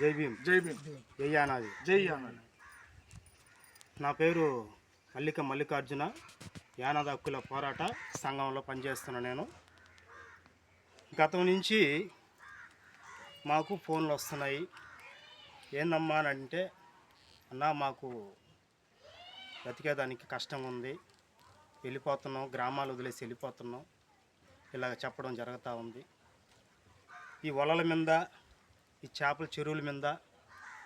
జై భీమ్. జై భీమ్. జై నా పేరు మల్లిక మల్లికార్జున. యానాద హక్కుల పోరాట సంఘంలో పనిచేస్తున్నా నేను. గతం నుంచి మాకు ఫోన్లు వస్తున్నాయి. ఏందమ్మా అని అంటే అన్నా మాకు బ్రతికేదానికి కష్టంగా ఉంది. వెళ్ళిపోతున్నాం గ్రామాలు వదిలేసి వెళ్ళిపోతున్నాం. ఇలాగ చెప్పడం జరుగుతూ ఉంది. ఈ వలల మీద ఈ చేపల చెరువుల మీద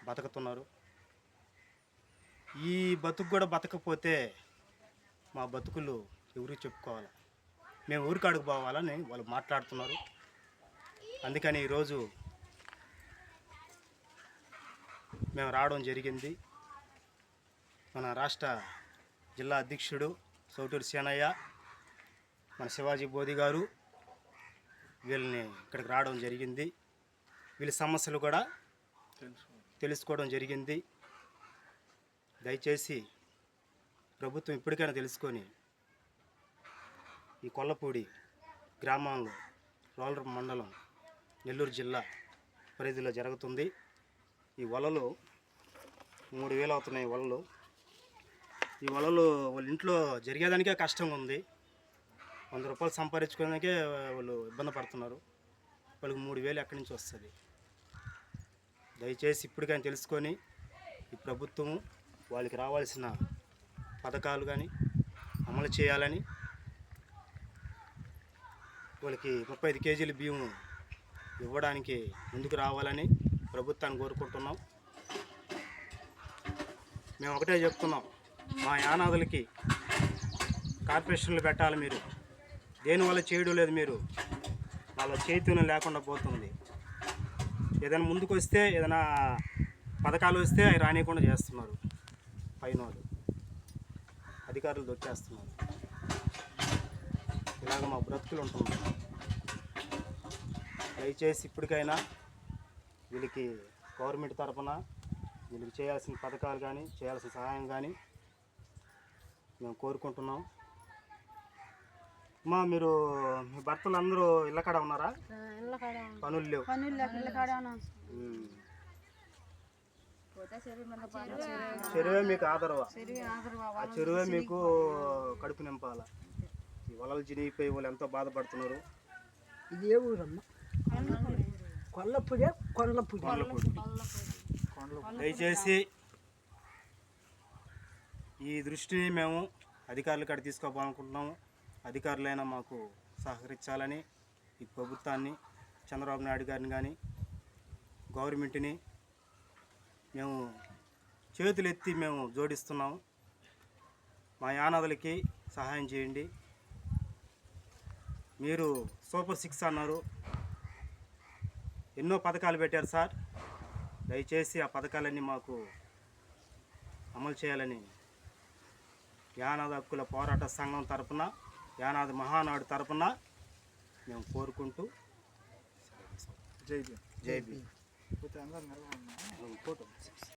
బతుకుతున్నారు. ఈ బతుకు కూడా బతకపోతే మా బతుకులు ఎవరికి చెప్పుకోవాలి? మేము ఊరికాడికి పోవాలని వాళ్ళు మాట్లాడుతున్నారు. అందుకని ఈరోజు మేము రావడం జరిగింది. మన రాష్ట్ర జిల్లా అధ్యక్షుడు సౌటూరు సేనయ్య మన శివాజీ బోధి గారు వీళ్ళని ఇక్కడికి రావడం జరిగింది. వీళ్ళ సమస్యలు కూడా తెలుసుకోవడం జరిగింది. దయచేసి ప్రభుత్వం ఇప్పటికైనా తెలుసుకొని ఈ కొల్లపూడి గ్రామంలో రోలర్ మండలం నెల్లూరు జిల్లా పరిధిలో జరుగుతుంది. ఈ వలలు మూడు వేలు అవుతున్నాయి వలలు. ఈ వలలు వాళ్ళ ఇంట్లో జరిగేదానికే కష్టంగా ఉంది. వంద రూపాయలు సంపాదించుకోవడానికే వాళ్ళు ఇబ్బంది పడుతున్నారు. వాళ్ళకి మూడు వేలు ఎక్కడి నుంచి వస్తుంది? దయచేసి ఇప్పటికైనా తెలుసుకొని ఈ ప్రభుత్వము వాళ్ళకి రావాల్సిన పథకాలు కానీ అమలు చేయాలని వాళ్ళకి ముప్పై ఐదు కేజీల బియ్యం ఇవ్వడానికి ముందుకు రావాలని ప్రభుత్వాన్ని కోరుకుంటున్నాం. మేము ఒకటే చెప్తున్నాం మా యానాదులకి కార్పొరేషన్లు పెట్టాలి మీరు. దేనివల్ల చేయడం లేదు మీరు? వాళ్ళ చైతన్యం లేకుండా పోతుంది. ఏదైనా ముందుకు వస్తే ఏదైనా పథకాలు వస్తే అవి రానియకుండా చేస్తున్నారు. పైన వాళ్ళు అధికారులు దొక్కేస్తున్నారు. ఇలాగ మా బ్రతుకులు ఉంటుంది దయచేసి ఇప్పటికైనా వీళ్ళకి గవర్నమెంట్ తరఫున వీళ్ళకి చేయాల్సిన పథకాలు కానీ చేయాల్సిన సహాయం కానీ మేము కోరుకుంటున్నాం. మా మీరు మీ భర్తలు అందరూ ఇళ్ళ కాడ ఉన్నారా పనులు లేవు. చెరువు మీకు ఆదరవా. ఆ చెరువే మీకు కడుపు నింపాల. ఈ వలలు చినిగిపోయి వాళ్ళు ఎంతో బాధపడుతున్నారు. ఇది ఏ ఊరమ్మ కొల్లపుడే కొల్లపుడి కొండలపూడి. దయచేసి ఈ దృష్టిని మేము అధికారుల కాడ తీసుకోవాలనుకుంటున్నాము అధికారులైనా మాకు సహకరించాలని ఈ ప్రభుత్వాన్ని చంద్రబాబు నాయుడు గారిని కానీ గవర్నమెంట్ని మేము చేతులు ఎత్తి మేము జోడిస్తున్నాము. మా యానాదులకి సహాయం చేయండి. మీరు సూపర్ సిక్స్ అన్నారు. ఎన్నో పథకాలు పెట్టారు సార్. దయచేసి ఆ పథకాలన్నీ మాకు అమలు చేయాలని యానాద హక్కుల పోరాట సంఘం తరపున యానాది మహానాడు తరపున మేము కోరుకుంటూ జై భీమ్. జై భీమ్.